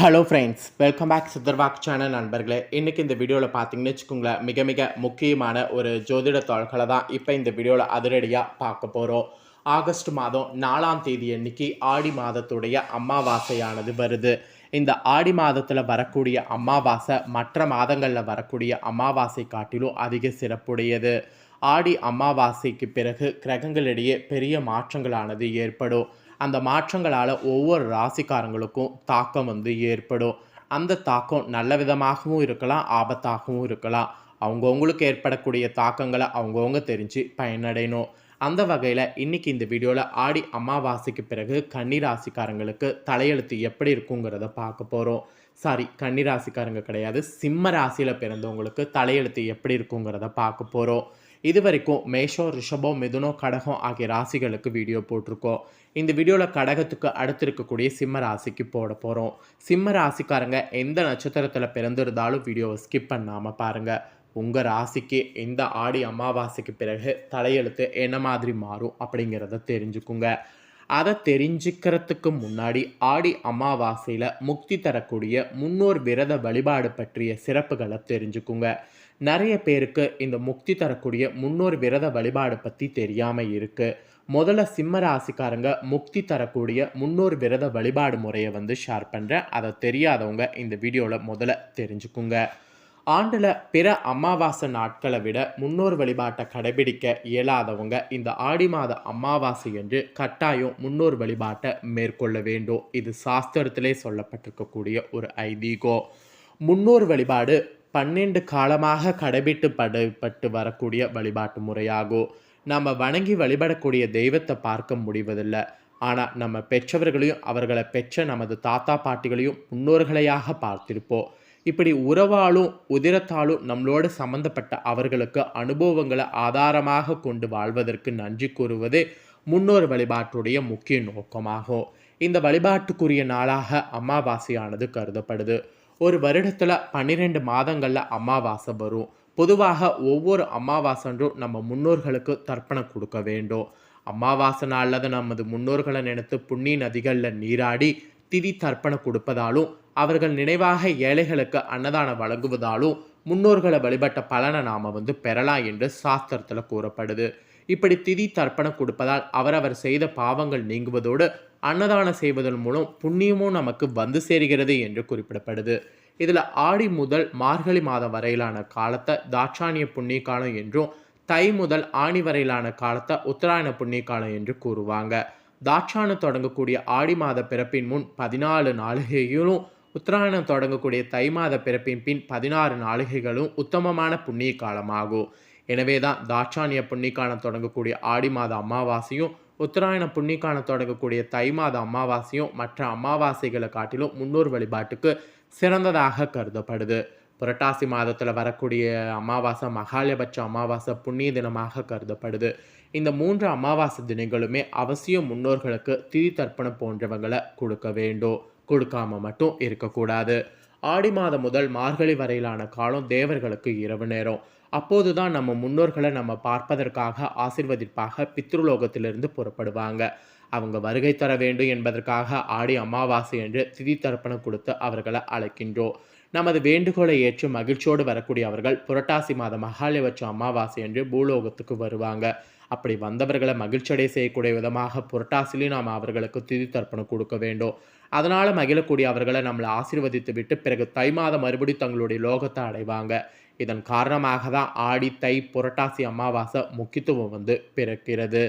Hello friends welcome back சித்தர்வாக் channel நண்பர்களே. இன்றைக்கி இந்த வீடியோவில் பார்த்தீங்கன்னு வச்சுக்கோங்களேன் மிக மிக முக்கியமான ஒரு ஜோதிட தாள்களை தான் இப்போ இந்த வீடியோவில் அதிரடியாக பார்க்க போகிறோம் ஆகஸ்ட் மாதம் நாலாம் தேதி அன்னைக்கு ஆடி மாதத்துடைய அமாவாசையானது வருது. இந்த ஆடி மாதத்தில் வரக்கூடிய அமாவாசை மற்ற மாதங்களில் வரக்கூடிய அமாவாசை காட்டிலும் அதிக சிறப்புடையது. ஆடி அமாவாசைக்கு பிறகு கிரகங்களிடையே பெரிய மாற்றங்களானது ஏற்படும். அந்த மாற்றங்களால் ஒவ்வொரு ராசிக்காரங்களுக்கும் தாக்கம் வந்து ஏற்படும். அந்த தாக்கம் நல்ல விதமாகவும் இருக்கலாம் ஆபத்தாகவும் இருக்கலாம். அவங்கவுங்களுக்கு ஏற்படக்கூடிய தாக்கங்களை அவங்கவுங்க தெரிஞ்சு பயனடையணும். அந்த வகையில் இன்றைக்கி இந்த வீடியோவில் ஆடி அமாவாசைக்கு பிறகு கன்னி ராசிக்காரங்களுக்கு தலையெழுத்து எப்படி இருக்குங்கிறத பார்க்க போகிறோம் சாரி கன்னி ராசிக்காரங்க கிடையாது சிம்ம ராசியில் பிறந்தவங்களுக்கு தலையெழுத்து எப்படி இருக்குங்கிறத பார்க்க போகிறோம் இது வரைக்கும் மேஷம் ரிஷபம் மிதுனோ கடகம் ஆகிய ராசிகளுக்கு வீடியோ போட்டிருக்கோம். இந்த வீடியோவில் கடகத்துக்கு அடுத்து இருக்கக்கூடிய சிம்ம ராசிக்கு போட போகிறோம் சிம்ம ராசிக்காரங்க எந்த நட்சத்திரத்தில் பிறந்திருந்தாலும் வீடியோவை ஸ்கிப் பண்ணாமல் பாருங்கள் உங்கள் ராசிக்கு இந்த ஆடி அமாவாசைக்கு பிறகு தலையெழுத்து என்ன மாதிரி மாறும் அப்படிங்கிறத தெரிஞ்சுக்குங்க. அதை தெரிஞ்சுக்கிறதுக்கு முன்னாடி ஆடி அமாவாசையில் முக்தி தரக்கூடிய முன்னோர் விரத வழிபாடு பற்றிய சிறப்புகளை தெரிஞ்சுக்குங்க. நிறைய பேருக்கு இந்த முக்தி தரக்கூடிய முன்னோர் விரத வழிபாடு பற்றி தெரியாமல் இருக்குது முதல்ல சிம்ம ராசிக்காரங்க முக்தி தரக்கூடிய முன்னோர் விரத வழிபாடு முறையை வந்து ஷேர் பண்ணுறேன் அதை தெரியாதவங்க இந்த வீடியோவில் முதல்ல தெரிஞ்சுக்குங்க. ஆண்டில் பிற அமாவாசை நாட்களை விட முன்னோர் வழிபாட்டை கடைபிடிக்க இயலாதவங்க இந்த ஆடி மாத அமாவாசை என்று கட்டாயம் முன்னோர் வழிபாட்டை மேற்கொள்ள வேண்டும். இது சாஸ்திரத்திலே சொல்லப்பட்டிருக்கக்கூடிய ஒரு ஐதீகம். முன்னோர் வழிபாடு பன்னெண்டு காலமாக கடைபிட்டு படப்பட்டு வரக்கூடிய வழிபாட்டு முறையாகும். நம்ம வணங்கி வழிபடக்கூடிய தெய்வத்தை பார்க்க முடிவதில்லை. ஆனால் நம்ம பெற்றவர்களையும் அவர்களை பெற்ற நமது தாத்தா பாட்டிகளையும் முன்னோர்களையாக பார்த்திருப்போம். இப்படி உறவாலும் உதிரத்தாலும் நம்மளோடு சம்பந்தப்பட்ட அவர்களுக்கு அனுபவங்களை ஆதாரமாக கொண்டு வாழ்வதற்கு நன்றி கூறுவது முன்னோர் வழிபாட்டுடைய முக்கிய நோக்கமாகும். இந்த வழிபாட்டுக்குரிய நாளாக அமாவாசையானது கருதப்படுது. ஒரு வருடத்தில் பன்னிரெண்டு மாதங்களில் அமாவாசை வரும். பொதுவாக ஒவ்வொரு அமாவாசன்றும் நம்ம முன்னோர்களுக்கு தர்ப்பணம் கொடுக்க வேண்டும். அமாவாசை நாளில் நமது முன்னோர்களை நினைத்து புண்ணிய நதிகளில் நீராடி திதி தர்ப்பணம் கொடுப்பதாலும் அவர்கள் நினைவாக ஏழைகளுக்கு அன்னதானம் வழங்குவதாலும் முன்னோர்களை வழிபட்ட பலனை நாம் வந்து பெறலாம் என்று சாஸ்திரத்தில் கூறப்படுது. இப்படி திதி தர்ப்பணம் கொடுப்பதால் அவரவர் செய்த பாவங்கள் நீங்குவதோடு அன்னதானம் செய்வதன் மூலம் புண்ணியமும் நமக்கு வந்து சேர்கிறது என்று குறிப்பிடப்படுது. இதில் ஆடி முதல் மார்கழி மாதம் வரையிலான காலத்தை தாட்சாணிய புண்ணிய காலம் என்றும் தை முதல் ஆணி வரையிலான காலத்தை உத்தராயண புண்ணிய காலம் என்று கூறுவாங்க. தாட்சாணம் தொடங்கக்கூடிய ஆடி மாத பிறப்பின் முன் பதினாலு நாளிகையிலும் உத்தராயணம் தொடங்கக்கூடிய தை மாத பிறப்பின் பின் பதினாறு நாளிகைகளும் உத்தமமான புண்ணிய காலமாகும் எனவே தான் தாட்சானிய புண்ணிக்காலம் தொடங்கக்கூடிய ஆடி மாத அமாவாசையும் உத்தராயண புண்ணிக்காலம் தொடங்கக்கூடிய தை மாத அமாவாசையும் மற்ற அமாவாசைகளை காட்டிலும் முன்னோர் வழிபாட்டுக்கு சிறந்ததாக கருதப்படுது. புரட்டாசி மாதத்தில் வரக்கூடிய அமாவாசை மகாலயபட்ச அமாவாசை புண்ணிய தினமாக கருதப்படுது. இந்த மூன்று அமாவாசை தினங்களுமே அவசியம் முன்னோர்களுக்கு திதி தர்ப்பணம் போன்றவங்களை கொடுக்க வேண்டும். கொடுக்காம மட்டும் இருக்கக்கூடாது. ஆடி மாதம் முதல் மார்கழி வரையிலான காலம் தேவர்களுக்கு இரவு நேரம். அப்போதுதான் நம்ம முன்னோர்களை நம்ம பார்ப்பதற்காக ஆசிர்வதிப்பாக பித்ருலோகத்திலிருந்து புறப்படுவாங்க. அவங்க வருகை தர வேண்டும் என்பதற்காக ஆடி அமாவாசை என்று திதி தர்ப்பணம் கொடுத்து அவர்களை அழைக்கின்றோம். நமது வேண்டுகோளை ஏற்று மகிழ்ச்சியோடு வரக்கூடிய அவர்கள் புரட்டாசி மாத மகாலயவற்ற அமாவாசை என்று பூலோகத்துக்கு வருவாங்க. அப்படி வந்தவர்களை மகிழ்ச்சியடை செய்யக்கூடிய விதமாக புரட்டாசிலையும் நாம் அவர்களுக்கு திதி தர்ப்பணம் கொடுக்க வேண்டும். அதனால் மகிழக்கூடிய அவர்களை நம்மளை ஆசீர்வதித்து விட்டு பிறகு தை மாதம் மறுபடி தங்களுடைய லோகத்தை அடைவாங்க. இதன் காரணமாக தான் ஆடி தை புரட்டாசி அமாவாசை முக்கியத்துவம் வந்து பிறக்கிறது.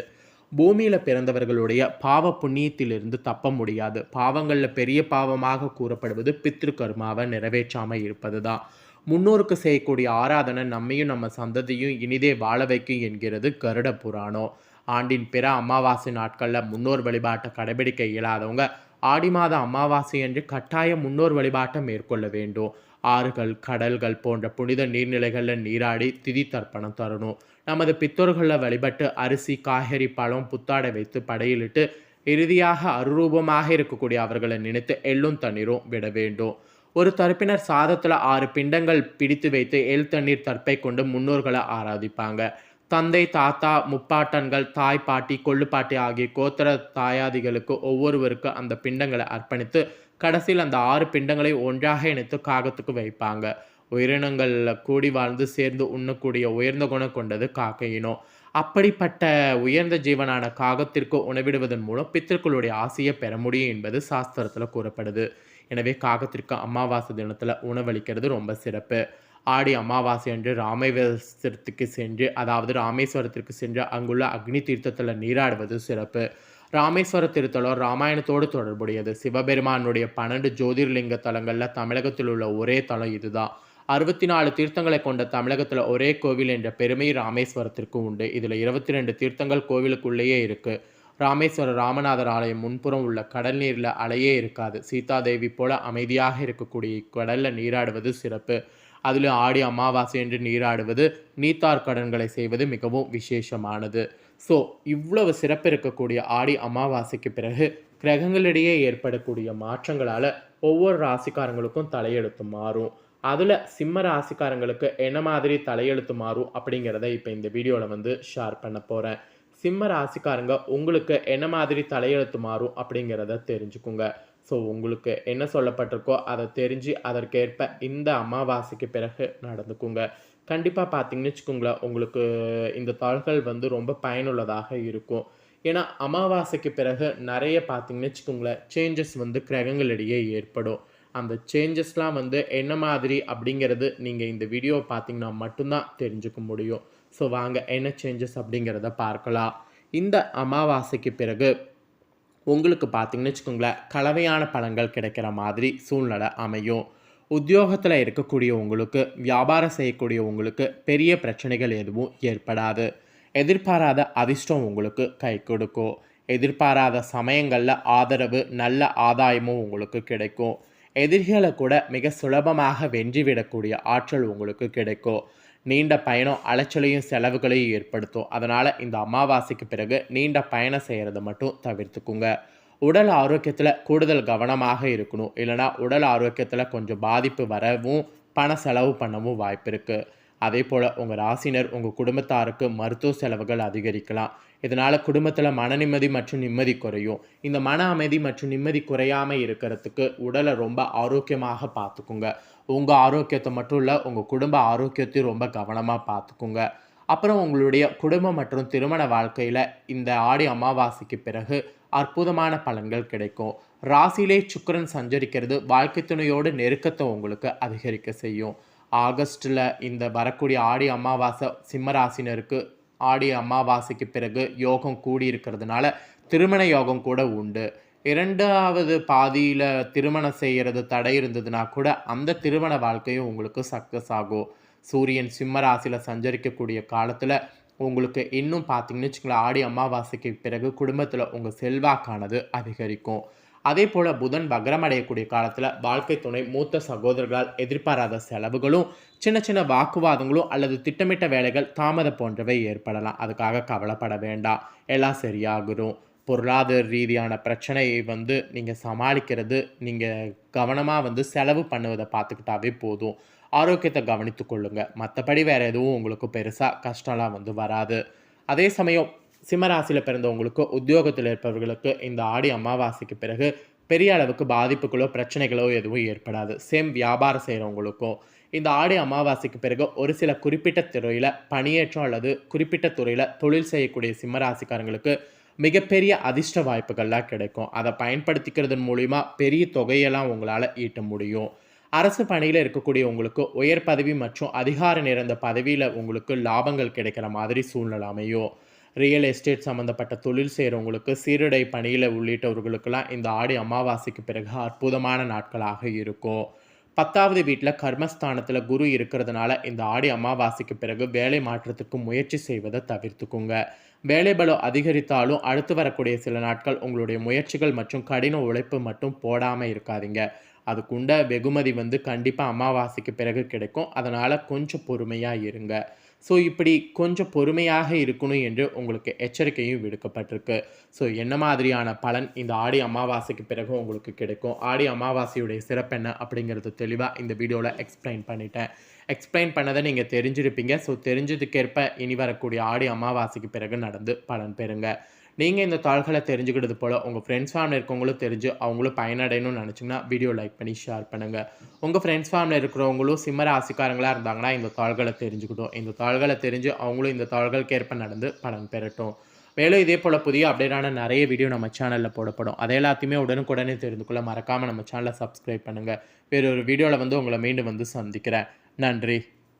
பூமியில் பிறந்தவர்களுடைய பாவ புண்ணியத்திலிருந்து தப்ப முடியாது. பாவங்களில் பெரிய பாவமாக கூறப்படுவது பித்ரு கர்மாவை நிறைவேற்றாமல் இருப்பது தான் முன்னோருக்கு செய்யக்கூடிய ஆராதனை நம்மையும் நம்ம சந்ததியும் இனிதே வாழ வைக்கும் என்கிறது கருட புராணம். ஆண்டின் பிற அமாவாசை நாட்களில் முன்னோர் வழிபாட்டை கடைபிடிக்க இயலாதவங்க ஆடி மாத அமாவாசை என்று கட்டாய முன்னோர் வழிபாட்டை மேற்கொள்ள வேண்டும். ஆறுகள் கடல்கள் போன்ற புனித நீர்நிலைகளில் நீராடி திதி தர்ப்பணம் தரணும். நமது பித்தோர்களில் வழிபட்டு அரிசி காய்கறி பழம் புத்தாடை வைத்து படையிலிட்டு இறுதியாக அருரூபமாக இருக்கக்கூடிய அவர்களை நினைத்து எள்ளும் தண்ணீரும் விட வேண்டும். ஒரு தரப்பினர் சாதத்தில் ஆறு பிண்டங்கள் பிடித்து வைத்து எள் தண்ணீர் தற்பை கொண்டு முன்னோர்களை ஆராதிப்பாங்க. தந்தை தாத்தா முப்பாட்டன்கள் தாய் பாட்டி கொள்ளுப்பாட்டி ஆகிய கோத்திர தாயாதிகளுக்கு ஒவ்வொருவருக்கு அந்த பிண்டங்களை அர்ப்பணித்து கடைசியில் அந்த ஆறு பிண்டங்களை ஒன்றாக இணைத்து காகத்துக்கு வைப்பாங்க. உயிரினங்களில் கூடி வாழ்ந்து சேர்ந்து உண்ணக்கூடிய உயர்ந்த குணம் கொண்டது காக்கை அப்படிப்பட்ட உயர்ந்த ஜீவனான காகத்திற்கு உணவிடுவதன் மூலம் பித்திருக்களுடைய ஆசையை பெற முடியும் என்பது சாஸ்திரத்தில் கூறப்படுது. எனவே காகத்திற்கு அமாவாசை தினத்தில் உணவளிக்கிறது ரொம்ப சிறப்பு. ஆடி அமாவாசை அன்று ராமேஸ்வரத்துக்கு சென்று அதாவது ராமேஸ்வரத்திற்கு சென்று அங்குள்ள அக்னி தீர்த்தத்தில் நீராடுவது சிறப்பு. ராமேஸ்வர திருத்தலம் ராமாயணத்தோடு தொடர்புடையது. சிவபெருமானுடைய பன்னெண்டு ஜோதிர்லிங்க தலங்களில் தமிழகத்தில் உள்ள ஒரே தலம் இதுதான். அறுபத்தி நாலு தீர்த்தங்களை கொண்ட தமிழகத்தில் ஒரே கோவில் என்ற பெருமை ராமேஸ்வரத்திற்கு உண்டு. இதில் இருபத்தி ரெண்டு தீர்த்தங்கள் கோவிலுக்குள்ளேயே இருக்குது ராமேஸ்வர ராமநாதர் ஆலயம் முன்புறம் உள்ள கடல் நீரில் அலையே இருக்காது. சீதாதேவி போல அமைதியாக இருக்கக்கூடிய கடலில் நீராடுவது சிறப்பு. அதில் ஆடி அமாவாசை என்று நீராடுவது நீத்தார் கடன்களை செய்வது மிகவும் விசேஷமானது. ஸோ இவ்வளவு சிறப்பு இருக்கக்கூடிய ஆடி அமாவாசைக்கு பிறகு கிரகங்களிடையே ஏற்படக்கூடிய மாற்றங்களால் ஒவ்வொரு ராசிக்காரங்களுக்கும் தலையெழுத்து மாறும். அதில் சிம்ம ராசிக்காரங்களுக்கு என்ன மாதிரி தலையெழுத்து மாறும் அப்படிங்கிறத இப்போ இந்த வீடியோவில் வந்து ஷேர் பண்ண போகிறேன் சிம்ம ராசிக்காரங்க உங்களுக்கு என்ன மாதிரி தலையெழுத்து மாறும் அப்படிங்கிறத தெரிஞ்சுக்குங்க. ஸோ உங்களுக்கு என்ன சொல்லப்பட்டிருக்கோ அதை தெரிஞ்சு அதற்கேற்ப இந்த அமாவாசைக்கு பிறகு நடந்துக்குங்க. கண்டிப்பாக பார்த்தீங்கன்னு வச்சுக்கோங்களேன் உங்களுக்கு இந்த தாள்கள் வந்து ரொம்ப பயனுள்ளதாக இருக்கும். ஏன்னா அமாவாசைக்கு பிறகு நிறைய பார்த்தீங்கன்னு வச்சுக்கோங்களேன் சேஞ்சஸ் வந்து கிரகங்களிடையே ஏற்படும். அந்த சேஞ்சஸ்லாம் வந்து என்ன மாதிரி அப்படிங்கிறது நீங்கள் இந்த வீடியோ பார்த்தீங்கன்னா மட்டும்தான் தெரிஞ்சுக்க முடியும். ஸோ வாங்க என்ன சேஞ்சஸ் அப்படிங்கிறத பார்க்கலாம். இந்த அமாவாசைக்கு பிறகு உங்களுக்கு பார்த்தீங்கன்னு வச்சுக்கோங்களேன் கலவையான பலன்கள் கிடைக்கிற மாதிரி சூழ்நிலை அமையும். உத்தியோகத்தில் இருக்கக்கூடிய உங்களுக்கு வியாபாரம் செய்யக்கூடிய உங்களுக்கு பெரிய பிரச்சனைகள் எதுவும் ஏற்படாது. எதிர்பாராத அதிர்ஷ்டம் உங்களுக்கு கை கொடுக்கும். எதிர்பாராத சமயங்களில் ஆதரவு நல்ல ஆதாயமும் உங்களுக்கு கிடைக்கும். எதிரிகளை கூட மிக சுலபமாக வென்றிவிடக்கூடிய ஆற்றல் உங்களுக்கு கிடைக்கும். நீண்ட பயணம் அலைச்சலையும் செலவுகளையும் ஏற்படுத்தும். அதனால் இந்த அமாவாசைக்கு பிறகு நீண்ட பயணம் செய்கிறத மட்டும் தவிர்த்துக்குங்க. உடல் ஆரோக்கியத்தில் கூடுதல் கவனமாக இருக்கணும். இல்லைனா உடல் ஆரோக்கியத்தில் கொஞ்சம் பாதிப்பு வரவும் பண செலவு பண்ணவும் வாய்ப்பு இருக்குது அதே போல் உங்கள் ராசினர் உங்கள் குடும்பத்தாருக்கு மருத்துவ செலவுகள் அதிகரிக்கலாம். இதனால் குடும்பத்தில் மன நிம்மதி மற்றும் நிம்மதி குறையும். இந்த மன அமைதி மற்றும் நிம்மதி குறையாமல் இருக்கிறதுக்கு உடலை ரொம்ப ஆரோக்கியமாக பார்த்துக்குங்க. உங்கள் ஆரோக்கியத்தை மட்டும் இல்லை உங்கள் குடும்ப ஆரோக்கியத்தையும் ரொம்ப கவனமாக பார்த்துக்குங்க. அப்புறம் உங்களுடைய குடும்பம் மற்றும் திருமண வாழ்க்கையில் இந்த ஆடி அமாவாசைக்கு பிறகு அற்புதமான பலன்கள் கிடைக்கும். ராசியிலே சுக்கரன் சஞ்சரிக்கிறது வாழ்க்கை துணையோடு நெருக்கத்தை உங்களுக்கு அதிகரிக்க செய்யும். ஆகஸ்ட்டில் இந்த வரக்கூடிய ஆடி அமாவாசை சிம்மராசினருக்கு ஆடி அமாவாசைக்கு பிறகு யோகம் கூடி இருக்கிறதுனால திருமண யோகம் கூட உண்டு. இரண்டாவது பாதியில் திருமணம் செய்கிறது தடை இருந்ததுன்னா கூட அந்த திருமண வாழ்க்கையும் உங்களுக்கு சக்ஸஸ் ஆகும். சூரியன் சிம்ம ராசியில் சஞ்சரிக்கக்கூடிய காலத்தில் உங்களுக்கு இன்னும் பார்த்தீங்கன்னு வச்சுக்கோங்களேன் ஆடி அமாவாசைக்கு பிறகு குடும்பத்தில் உங்கள் செல்வாக்கானது அதிகரிக்கும். அதே போல் புதன் வக்ரம் அடையக்கூடிய காலத்தில் வாழ்க்கை துணை மூத்த சகோதரர்களால் எதிர்பாராத செலவுகளும் சின்ன சின்ன வாக்குவாதங்களும் அல்லது திட்டமிட்ட வேலைகள் தாமதம் போன்றவை ஏற்படலாம். அதுக்காக கவலைப்பட வேண்டாம். எல்லாம் சரியாகிடும். பொருளாதார ரீதியான பிரச்சனையை வந்து நீங்கள் சமாளிக்கிறது நீங்கள் கவனமாக வந்து செலவு பண்ணுவதை பார்த்துக்கிட்டாவே போதும். ஆரோக்கியத்தை கவனித்து கொள்ளுங்கள் மற்றபடி வேறு எதுவும் உங்களுக்கு பெருசாக கஷ்டம்லாம் வந்து வராது. அதே சமயம் சிம்மராசியில் பிறந்தவங்களுக்கு உத்தியோகத்தில் இருப்பவர்களுக்கு இந்த ஆடி அமாவாசைக்கு பிறகு பெரிய அளவுக்கு பாதிப்புகளோ பிரச்சனைகளோ எதுவும் ஏற்படாது. சேம் வியாபாரம் செய்கிறவங்களுக்கும் இந்த ஆடி அமாவாசைக்கு பிறகு ஒரு சில குறிப்பிட்ட துறையில் பணியேற்றம் அல்லது குறிப்பிட்ட துறையில் தொழில் செய்யக்கூடிய சிம்மராசிக்காரங்களுக்கு மிகப்பெரிய அதிர்ஷ்ட வாய்ப்புகள்லாம் கிடைக்கும். அதை பயன்படுத்திக்கிறதன் மூலிமா பெரிய தொகையெல்லாம் உங்களால் ஈட்ட முடியும். அரசு பணியில் இருக்கக்கூடிய உங்களுக்கு உயர் பதவி மற்றும் அதிகாரம் நிறைந்த பதவியில் உங்களுக்கு லாபங்கள் கிடைக்கிற மாதிரி சூழ்நிலை அமையும். ரியல் எஸ்டேட் சம்மந்தப்பட்ட தொழில் செய்கிறவங்களுக்கு சீருடை பணியில் உள்ளிட்டவர்களுக்கெல்லாம் இந்த ஆடி அமாவாசைக்கு பிறகு அற்புதமான நாட்களாக இருக்கும். பத்தாவது வீட்டில் கர்மஸ்தானத்தில் குரு இருக்கிறதுனால இந்த ஆடி அமாவாசைக்கு பிறகு வேலை மாற்றத்துக்கு முயற்சி செய்வதை தவிர்த்துக்குங்க. வேலை பலம் அதிகரித்தாலும் அடுத்து வரக்கூடிய சில நாட்கள் உங்களுடைய முயற்சிகள் மற்றும் கடின உழைப்பு மட்டும் போடாமல் இருக்காதீங்க. அதுக்குண்ட வெகுமதி வந்து கண்டிப்பாக அமாவாசைக்கு பிறகு கிடைக்கும். அதனால் கொஞ்சம் பொறுமையாக இருங்க. ஸோ இப்படி கொஞ்சம் பொறுமையாக இருக்கணும் என்று உங்களுக்கு எச்சரிக்கையும் விடுக்கப்பட்டிருக்கு. ஸோ என்ன மாதிரியான பலன் இந்த ஆடி அமாவாசைக்கு பிறகு உங்களுக்கு கிடைக்கும்? ஆடி அமாவாசையுடைய சிறப்பு என்ன அப்படிங்கிறது தெளிவாக இந்த வீடியோவில் எக்ஸ்பிளைன் பண்ணிட்டேன். எக்ஸ்பிளைன் பண்ணதை நீங்கள் தெரிஞ்சிருப்பீங்க. ஸோ தெரிஞ்சதுக்கேற்ப இனி வரக்கூடிய ஆடி அமாவாசைக்கு பிறகு நடந்து பலன் பெறுங்க. நீங்கள் இந்த தாள்களை தெரிஞ்சுக்கிறது போல் உங்கள் ஃப்ரெண்ட்ஸ் ஃபேமிலி இருக்கவங்களும் தெரிஞ்சு அவங்களும் பயனடையணும்னு நினச்சிங்கன்னா வீடியோ லைக் பண்ணி ஷேர் பண்ணுங்கள் உங்கள் ஃப்ரெண்ட்ஸ் ஃபேமிலி இருக்கிறவங்களும் சிம்ம ராசிக்காரங்களாக இருந்தாங்கன்னா இந்த தாள்களை தெரிஞ்சுக்கிட்டோம். இந்த தாள்களை தெரிஞ்சு அவங்களும் இந்த தாள்களுக்கு ஏற்ப நடந்து பலன் பெறட்டும். மேலும் இதே போல் புதிய அப்டேட்டான நிறைய வீடியோ நம்ம சேனலில் போடப்படும். அதை எல்லாத்தையுமே உடனுக்குடனே தெரிந்து கொள்ள மறக்காமல் நம்ம சேனலை சப்ஸ்கிரைப் பண்ணுங்கள் வேறு ஒரு வீடியோவில் வந்து உங்களை மீண்டும் வந்து சந்திக்கிறேன். நன்றி.